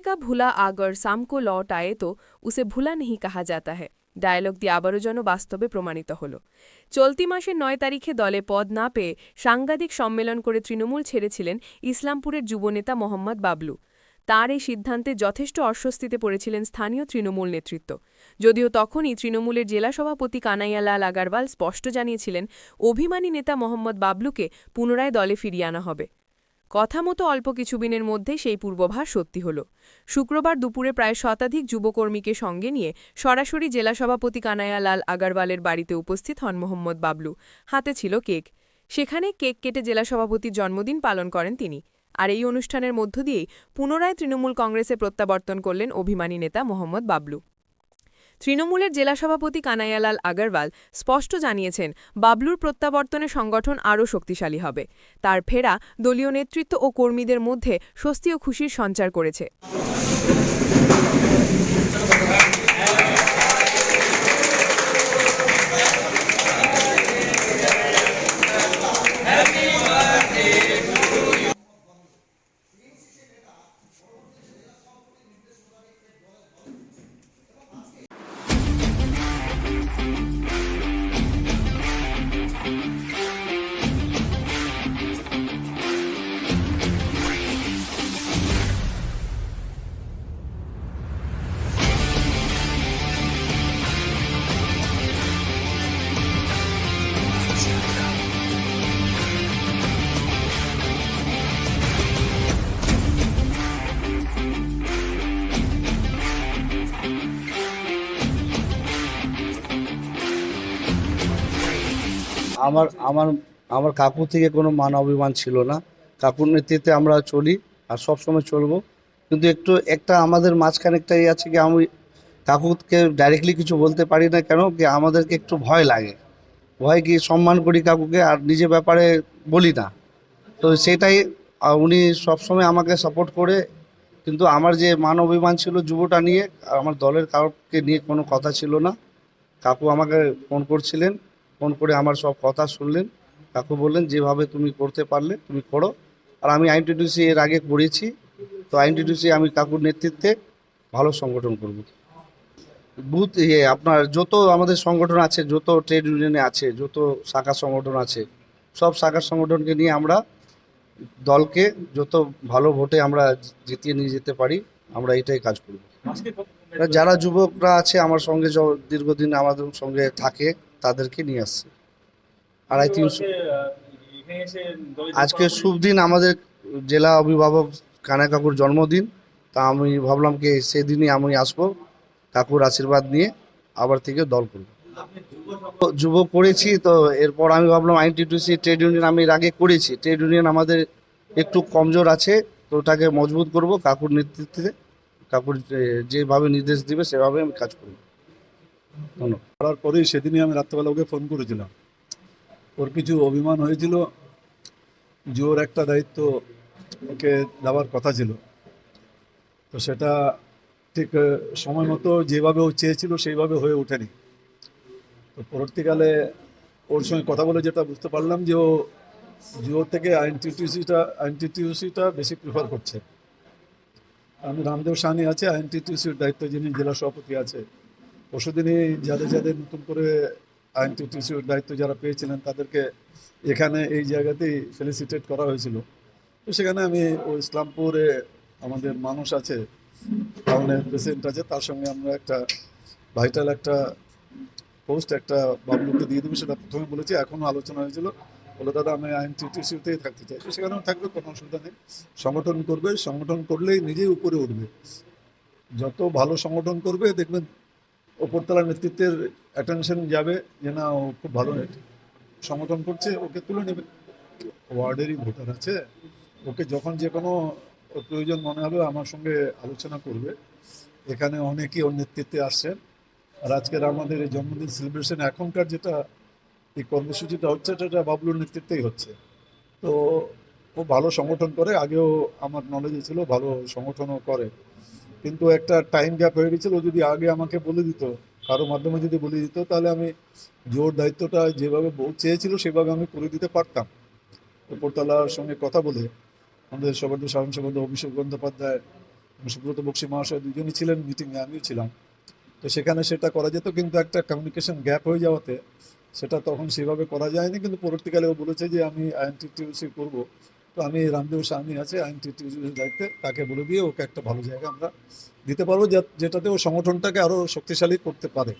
का भूला अगर शाम को लौट आए तो उसे ভুলা नहीं कहा जाता है ডায়ালগ দিয়ে আবারও যেন বাস্তবে প্রমাণিত হল চলতি মাসের নয় তারিখে দলে পদ না পেয়ে সাংবাদিক সম্মেলন করে তৃণমূল ছেড়েছিলেন ইসলামপুরের যুবনেতা মোহাম্মদ বাবলু তার এই সিদ্ধান্তে যথেষ্ট অস্বস্তিতে পড়েছিলেন স্থানীয় তৃণমূল নেতৃত্ব যদিও তখনই তৃণমূলের জেলা সভাপতি কানাইয়ালাল আগারওয়াল স্পষ্ট জানিয়েছিলেন অভিমানী নেতা মোহাম্মদ বাবলুকে পুনরায় দলে ফিরিয়ে আনা হবে কথা মতো অল্প কিছুদিনের মধ্যে সেই পূর্বভাস সত্যি হল। শুক্রবার দুপুরে প্রায় শতাধিক যুবকর্মীকে সঙ্গে নিয়ে সরাসরি জেলা সভাপতি কানাইয়ালাল আগারওয়ালের বাড়িতে উপস্থিত হন মোহাম্মদ বাবলু। হাতে ছিল কেক। সেখানে কেক কেটে জেলা সভাপতির জন্মদিন পালন করেন তিনি। আর এই অনুষ্ঠানের মধ্য দিয়েই পুনরায় তৃণমূল কংগ্রেসে প্রত্যাবর্তন করলেন অভিমানী নেতা মোহাম্মদ বাবলু। তৃণমূলের জেলা সভাপতি কানাইয়ালাল আগরওয়াল স্পষ্ট জানিয়েছেন, বাবলুর প্রত্যাবর্তনে সংগঠন আরও শক্তিশালী হবে। তার ফেরা দলীয় নেতৃত্ব ও কর্মীদের মধ্যে স্বস্তি ও খুশির সঞ্চার করেছে। আমার আমার আমার কাকু থেকে কোনো মান অভিমান ছিল না। কাকুর নেতৃত্বে আমরা চলি আর সব সময় চলবো। কিন্তু একটু, একটা আমাদের মাঝখানে একটা ইয়ে আছে কি, আমি কাকুকে ডাইরেক্টলি কিছু বলতে পারি না কেন, কি আমাদেরকে একটু ভয় লাগে। ভয় কি সম্মান করি কাকুকে আর নিজে ব্যাপারে বলি না। তো সেটাই উনি সবসময় আমাকে সাপোর্ট করে। কিন্তু আমার যে মান অভিমান ছিল যুবটা নিয়ে আমার দলের কাউকে নিয়ে কোনো কথা ছিল না। কাকু আমাকে ফোন করছিলেন। ফোন করে আমার সব কথা শুনলেন কাকু বললেন যেভাবে তুমি করতে পারলে তুমি করো। আর আমি আইনটিডিউসি এর আগে করেছি তো আইনটিডিউসি আমি কাকুর নেতৃত্বে ভালো সংগঠন করব। বুথ ইয়ে আপনার যত আমাদের সংগঠন আছে যত ট্রেড ইউনিয়নে আছে যত শাখা সংগঠন আছে সব শাখা সংগঠনকে নিয়ে আমরা দলকে যত ভালো ভোটে আমরা জিতিয়ে নিয়ে যেতে পারি আমরা এটাই কাজ করব। যারা যুবকরা আছে আমার সঙ্গে দীর্ঘদিন আমাদের সঙ্গে থাকে তাদেরকে নিয়ে আসছে। আড়াই তিনশো আজকে শুভ দিন আমাদের জেলা অভিভাবক কানা কাকুর জন্মদিন। তা আমি ভাবলাম কি সেদিনই আমি আসব কাকুর আশীর্বাদ নিয়ে আবার থেকে দল করব। যুব করেছি তো এরপর আমি ভাবলাম আইনটিটিউসি ট্রেড ইউনিয়ন আমি এর আগে করেছি। ট্রেড ইউনিয়ন আমাদের একটু কমজোর আছে তো ওটাকে মজবুত করব কাকুর নেতৃত্বে। কাকুর যেভাবে নির্দেশ দিবে সেভাবে আমি কাজ করব। করার পরেই সেদিনই আমি রাত্রেবেলা ওকে ফোন করেছিলাম। ওর কিছু অভিমান হয়েছিল ওর একটা দায়িত্ব ওকে দেওয়ার কথা ছিল। তো সেটা ঠিক সময় মতো যেভাবে ও চেয়েছিল সেইভাবে হয়ে ওঠেনি। তো পরবর্তীকালে ওর সঙ্গে কথা বলে যেটা বুঝতে পারলাম যে ও জিও থেকে আইনটিটিউসিটা আইনটিটিউসিটা বেশি প্রিফার করছে। আমি রামদেব সাহানি আছে আইনটিটিউসির দায়িত্ব যিনি জেলা সভাপতি আছে পরশুদিনই যাদের যাদের নতুন করে আইন আইনটিটিউসির দায়িত্ব যারা পেয়েছিলেন, তাদেরকে এখানে এই জায়গাতেই ফেলিসিটেট করা হয়েছিল। তো সেখানে আমি ও ইসলামপুরে আমাদের মানুষ আছে, টাউনের প্রেসিডেন্ট আছে, তার সঙ্গে আমরা একটা ভাইটাল একটা পোস্ট একটা বাবলুকে দিয়ে দেবো, সেটা প্রথমে বলেছি এখনও আলোচনা হয়েছিল। বলে, দাদা, আমি আইনটিটিউসিতেই থাকতে চাই। তো সেখানেও থাকবে, কোনো অসুবিধা নেই। সংগঠন করবে, সংগঠন করলেই নিজেই উপরে উঠবে। যত ভালো সংগঠন করবে, দেখবেন ওপরতলার নেতৃত্বের অ্যাটেনশন যাবে যে না, ও খুব ভালো সমর্থন করছে, ওকে তুলে নেবে। ওয়ার্ডেরই ভোটার আছে। ওকে যখন যে কোনো প্রয়োজন মনে হবে, আমার সঙ্গে আলোচনা করবে। এখানে অনেকেই ওর নেতৃত্বে আসছেন। আর আজকের আমাদের এই জন্মদিন সেলিব্রেশন এখনকার যেটা, এই কর্মসূচিটা হচ্ছে সেটা বাবলুর নেতৃত্বেই হচ্ছে। তো ও ভালো সংগঠন করে, আগেও আমার নলেজে ছিল, ভালো সংগঠনও করে। কিন্তু একটা টাইম গ্যাপ হয়ে গেছিল যদি আগে আমাকে বলে দিত, কারও মাধ্যমে যদি বলে দিত, তাহলে আমি জোর দায়িত্বটা যেভাবে চেয়েছিল, সেভাবে আমি করে দিতে পারতাম। উপরতলার সঙ্গে কথা বলে আমাদের সবার সাধারণ সম্পাদক অভিষেক বন্দ্যোপাধ্যায়, সুব্রত বক্সি মহাশয় দুজনই ছিলেন মিটিংয়ে আমিও ছিলাম। তো সেখানে সেটা করা যেত, কিন্তু একটা কমিউনিকেশন গ্যাপ হয়ে যাওয়াতে সেটা তখন সেভাবে করা যায়নি, কিন্তু পরবর্তীকালে ও বলেছে যে আমি আইএনটিটিউসি করব। তো আমি রামদেব স্বামী আছে, আইন দায়িত্বে। তাকে বলে দিয়ে ওকে একটা ভালো জায়গা আমরা দিতে পারব যেটাতে ও সংগঠনটাকে আরও শক্তিশালী করতে পারে।